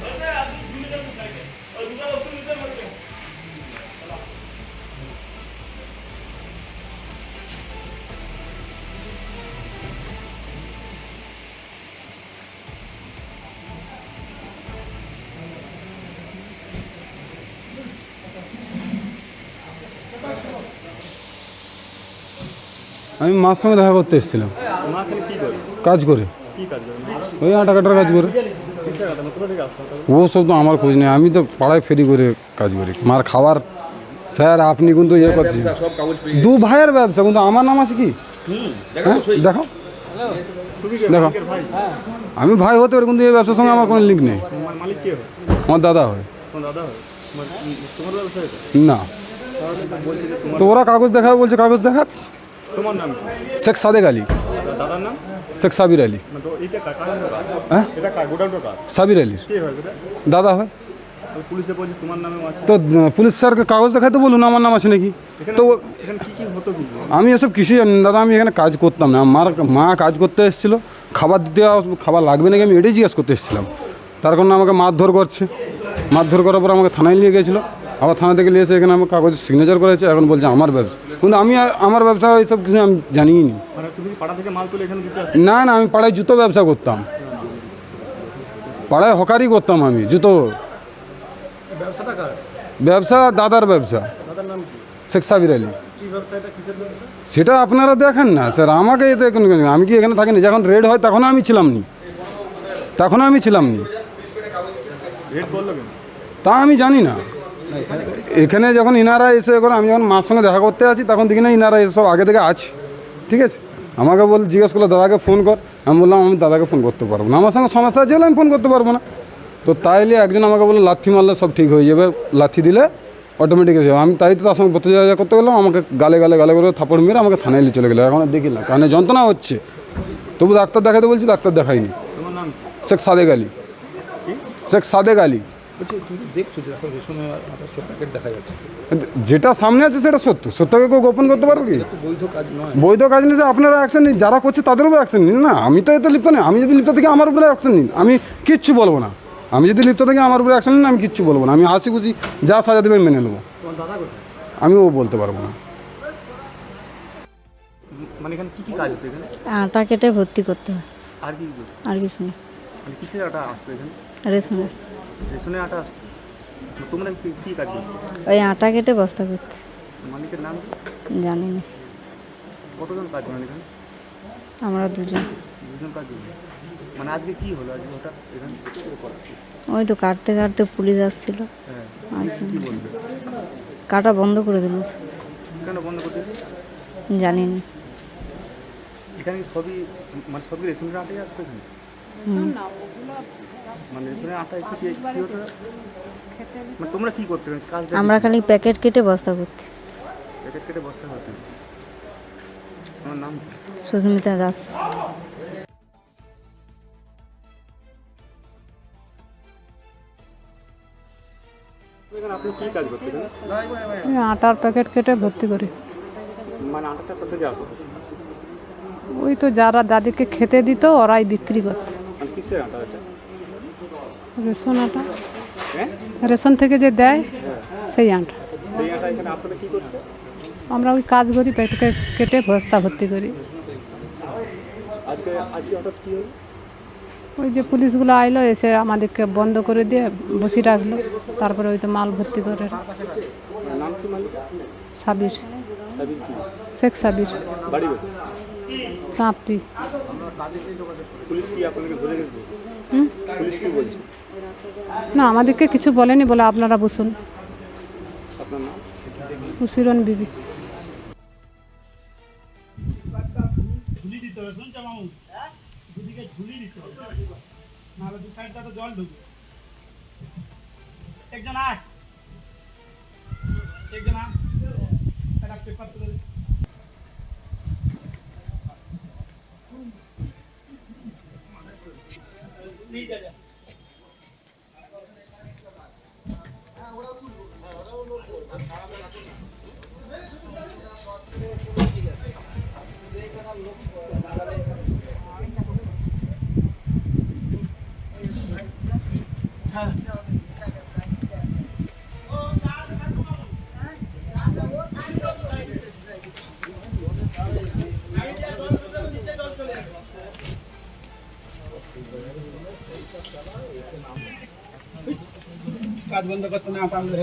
What's that? আমি মার সঙ্গে দেখা করতে এসেছিলাম। কাজ করে। কি কাজ করে? মা? ওই আটা কাটার কাজ করে। তাহলে? ও সব তো আমার খোঁজ নেই আমি তো পাড়ায় ফেরি করে কাজ করি। মার খাবার স্যার আপনি কিন্তু ইয়ে করছেন। দু ভাইয়ের ব্যবসা কিন্তু আমার নাম আছে কি? হ্যাঁ দেখো দেখো। আমি ভাই হতে পারি কিন্তু এই ব্যবসার সঙ্গে আমার কোনো লিঙ্ক নেই। তোমার মালিক কে হয়? আমার দাদা হয়। হয়? না। তো ওরা কাগজ দেখাবে বলছে কাগজ দেখা তোমার নাম শেখ সাদেক আলী। দাদার নাম? শেখ সাবির আলী। মানে? হ্যাঁ? সাবির আলীর। দাদা হয়। তো পুলিশে স্যারকে কাগজ দেখাতে বলুন আমার নাম আছে নাকি? তো আমি এসব কিছুই জানি দাদা আমি এখানে কাজ করতাম না। আমার মা কাজ করতে এসেছিল। খাবার দিতে খাবার লাগবে নাকি আমি এটাই জিজ্ঞেস করতে এসেছিলাম। তার কারণে আমাকে মারধর করছে। মারধর করার পর আমাকে থানায় নিয়ে গেছিল। আবার থানা থেকে নিয়ে এসে এখানে আমার কাগজ সিগনেচার করেছে এখন বলছে আমার ব্যবসা। কিন্তু আমি আমার ব্যবসা এইসব কিছু আমি জানিই নি মানে না না আমি পাড়ায় জুতো ব্যবসা করতাম। পাড়ায় হকারি করতাম আমি জুতো। ব্যবসা দাদার ব্যবসা। শেখ সাবির আলী। সেটা আপনারা দেখেন না স্যার আমাকে এতে কোনো কিছু না। আমি কি এখানে থাকিনি যখন রেড হয় তখন আমি ছিলাম নি তখন আমি ছিলাম নি তা আমি জানি না। এখানে যখন ইনারা এসে করে আমি যখন মার সঙ্গে দেখা করতে আছি তখন দেখি না ইনারা এসব আগে থেকে আছে। ঠিক আছে? আমাকে বল জিজ্ঞেস করল দাদাকে ফোন কর। আমি বললাম আমি দাদাকে ফোন করতে পারব না। আমার সঙ্গে সমস্যা আছে আমি ফোন করতে পারব না। তো তাইলে একজন আমাকে বলল লাথি মারলে সব ঠিক হয়ে যাবে। লাথি দিলে অটোমেটিক এসে যাবে। আমি তাই তো তার সঙ্গে যা করতে গেলাম আমাকে গালে গালে গালে করে থাপড় মেরে আমাকে থানায় নিয়ে চলে গেলো। এখন দেখি না কারণে যন্ত্রণা হচ্ছে। তবু ডাক্তার দেখাতে বলছি ডাক্তার দেখাইনি শেখ সাদেক আলী। শেখ সাদেক আলী। বলছি তুমি দেখছ যে এখন রেশনে আঠাশশো প্যাকেট দেখা যাচ্ছে। যেটা সামনে আছে সেটা সত্য। সত্যকে কেউ গোপন করতে পারবে কি? বৈধ কাজ নয়। আপনারা অ্যাকশন নিন যারা করছে তাদের উপর অ্যাকশন নিন। না আমি তো এতে লিপ্ত নেই। আমি যদি লিপ্ত থেকে আমার উপরে অ্যাকশন নিন আমি কিচ্ছু বলব না। আমি যদি লিপ্ত থেকে আমার উপরে অ্যাকশন নিন আমি কিচ্ছু বলব না। আমি হাসি খুশি যা সাজা দেবেন মেনে নেব। কোথায়? আমিও বলতে পারব না। মানে এখানে কি কি কাজ হতো এখানে? আটা কেটে ভর্তি করতে হয়। আর কি কি আর কিছু নেই। মানে কিসের আটা আসতো রেশনের। রেশনে আটা আসতো তোমরা কি কি কাজ করতো ওই আটা কেটে বস্তা করতে মালিকের নাম? জানি না। কতজন কাজ করেন এখানে? আমরা দুজন। দুজন কাজ করেন মানে আজকে কি হলো? আজকে হঠাৎ এখানে ওই তো কাটতে কাটতে পুলিশ আসছিল। হ্যাঁ। কাটা বন্ধ করে দিল। কেন বন্ধ করতে জানি না। এখানে সবই মানে সবই রেশনের আটাই আসতো এখানে? মানে মানে তোমরা কি করতে কাজ আমরা খালি প্যাকেট কেটে বস্তা করতে প্যাকেট কেটে বসতে হতো আমার নাম সুস্মিতা দাস। আটার প্যাকেট কেটে ভর্তি করি। মানে ওই তো যারা দাদিকে খেতে দিত ওরাই বিক্রি করত। কিসের আটা এটা? রেশন আটা। হ্যাঁ? রেশন থেকে যে দেয় সেই আটা। সেই আটা এখানে আপনারা কি করতে? আমরা ওই কাজ করি প্যাকেট কেটে বস্তা ভর্তি করি। আজকে আজকে হঠাৎ কি হলো? ওই যে পুলিশগুলো আইলো এসে আমাদেরকে বন্ধ করে দিয়ে বসি রাখল। তারপরে ওই তো মাল ভর্তি করে সাবির। শেখ সাবির। বাড়ি বাড়ি চাঁপি পুলিশ কি আপনাকে ধরে গেছে হুম? পুলিশ কি বলছে না, আমাদেরকে কিছু বলেনি বলে আপনারা বসুন। উসিরন বিবি। ঝুলি দিতে কাজ বন্ধ করতে না পারলে